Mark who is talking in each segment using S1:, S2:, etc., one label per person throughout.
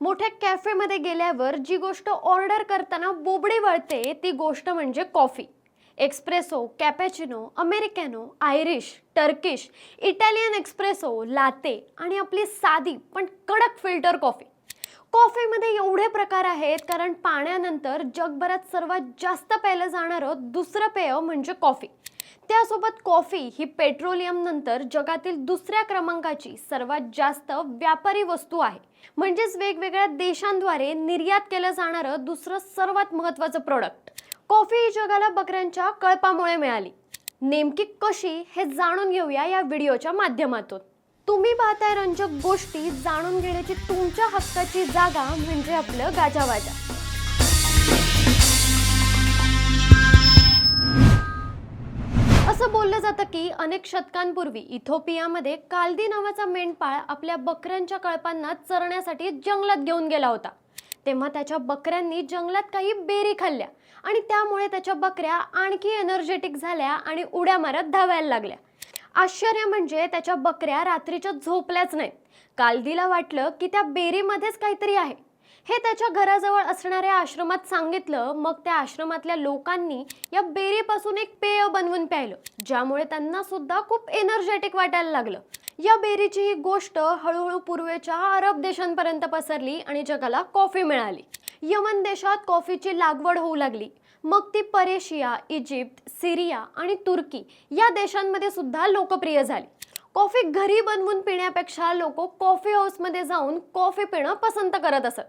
S1: मोठ्या कॅफेमध्ये गेल्यावर जी गोष्ट ऑर्डर करताना बोबडी वळते ती गोष्ट म्हणजे coffee. Espresso cappuccino americano Irish Turkish Italian espresso latte आणि आपली साधी पण कडक फिल्टर कॉफी. कॉफीमध्ये एवढे प्रकार आहेत कारण पाण्यानंतर जगभरात सर्वात जास्त प्यायलं जाणारं दुसरं पेय म्हणजे कॉफी. त्यासोबत कॉफी ही पेट्रोलियम नंतर जगातील दुसऱ्या क्रमांकाची सर्वात जास्त व्यापारी वस्तू आहे. म्हणजेच वेगवेगळ्या देशांद्वारे निर्यात केलं जाणारं दुसरं सर्वात महत्त्वाचं प्रोडक्ट कॉफी ही जगाला बकऱ्यांच्या कळपामुळे मिळाली. नेमकी कशी हे जाणून घेऊया या व्हिडिओच्या माध्यमातून. तुम्ही पाहताय रंजक गोष्टी जाणून घेण्याची तुमच्या हक्काची जागा म्हणजे आपलं गाजावाजा. असं जातं की अनेक शतकांपूर्वी इथोपियामध्ये कालदी नावाचा मेंढपाळ आपल्या बकऱ्यांच्या कळपांना चरण्यासाठी जंगलात घेऊन गेला होता. तेव्हा त्याच्या बकऱ्यांनी जंगलात काही बेरी खाल्ल्या आणि त्यामुळे त्याच्या बकऱ्या आणखी एनर्जेटिक झाल्या आणि उड्या मारत धावायला लागल्या. आश्चर्य म्हणजे त्याच्या बकऱ्या रात्रीच्या झोपल्याच नाहीत. कालदीला वाटलं की त्या बेरीमध्येच काहीतरी आहे. हे त्याच्या घराजवळ असणाऱ्या आश्रमात सांगितलं मग त्या आश्रमातल्या लोकांनी या बेरीपासून एक पेय बनवून प्यायलं ज्यामुळे त्यांना सुद्धा खूप एनर्जेटिक वाटायला लागलं. या बेरीची ही गोष्ट हळूहळू पूर्वेच्या अरब देशांपर्यंत पसरली आणि जगाला कॉफी मिळाली. यमन देशात कॉफीची लागवड होऊ लागली. मग ती परेशिया इजिप्त सिरिया आणि तुर्की या देशांमध्ये सुद्धा लोकप्रिय झाली. कॉफी घरी बनवून पिण्यापेक्षा लोक कॉफी हाऊसमध्ये जाऊन कॉफी पिणं पसंत करत असत.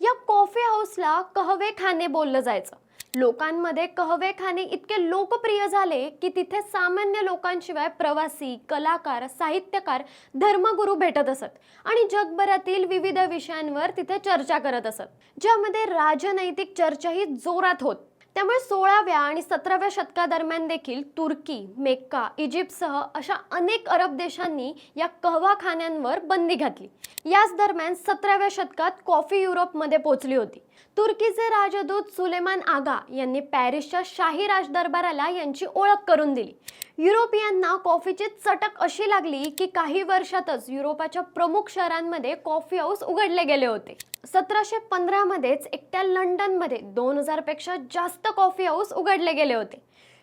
S1: या कॉफी हाऊसला कहवेखाने बोललं जायचं. लोकांमध्ये कहवेखाने इतके लोकप्रिय झाले की तिथे सामान्य लोकांशिवाय प्रवासी कलाकार साहित्यकार धर्मगुरू भेटत असत आणि जगभरातील विविध विषयांवर तिथे चर्चा करत असत. ज्यामध्ये राजनैतिक चर्चाही जोरात होत. त्यामुळे सोळाव्या आणि सतराव्या शतकादरम्यान देखील तुर्की मेक्का इजिप्तसह अशा अनेक अरब देशांनी या कहवाखान्यांवर बंदी घातली. याच दरम्यान सतराव्या शतकात कॉफी युरोपमध्ये पोहोचली होती. तुर्कीचे राजदूत सुलेमान आगा यांनी पॅरिसच्या शाही राजदरबाराला यांची ओळख करून दिली. युरोपियांना कॉफीची चटक अशी लागली की काही वर्षातच युरोपाच्या प्रमुख शहरांमध्ये कॉफी हाऊस उघडले गेले होते. सतराशे पंधरामध्येच एकट्या लंडनमध्ये दोन हजारपेक्षा जास्त कॉफी हाऊस उघडले गेले होते.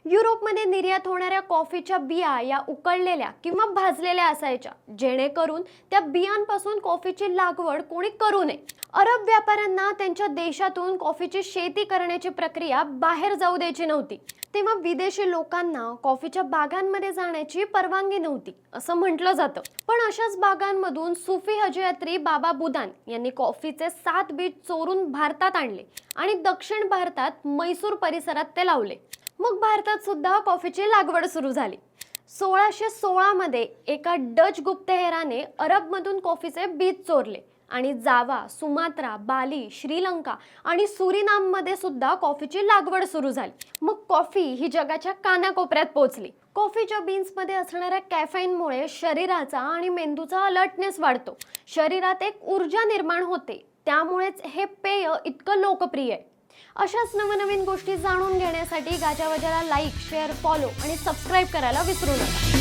S1: युरोपमध्ये निर्यात होणाऱ्या कॉफीच्या बिया या उकळलेल्या किंवा भाजलेल्या असायच्या. जेणेकरून त्या बियांपासून कॉफीची लागवड कोणी करू नये. अरब व्यापाऱ्यांना त्यांच्या देशातून कॉफीची शेती करण्याची प्रक्रिया बाहेर जाऊ द्यायची नव्हती. तेव्हा विदेशी लोकांना कॉफीच्या बागांमध्ये जाण्याची परवानगी नव्हती असं म्हटलं जातं. पण अशाच बागांमधून सुफी हजयात्री बाबा बुदान यांनी कॉफीचे सात बीज चोरून भारतात आणले आणि दक्षिण भारतात मैसूर परिसरात ते लावले. मग भारतात सुद्धा कॉफीची लागवड सुरू झाली. सोळाशे सोळामध्ये एका डच गुप्तहेराने अरबमधून कॉफीचे बीज चोरले आणि जावा सुमात्रा बाली श्रीलंका आणि सुरीनाममध्ये सुद्धा कॉफीची लागवड सुरू झाली. मग कॉफी ही जगाच्या कानाकोपऱ्यात पोहोचली. कॉफीच्या बीन्समध्ये असणाऱ्या कॅफाईनमुळे शरीराचा आणि मेंदूचा अलर्टनेस वाढतो. शरीरात एक ऊर्जा निर्माण होते. त्यामुळेच हे पेय इतकं लोकप्रिय आहे. अशाच नवनवीन गोष्टी जाणून घेण्यासाठी गाजावाजाला लाईक शेअर फॉलो आणि सबस्क्राईब करायला विसरू नका.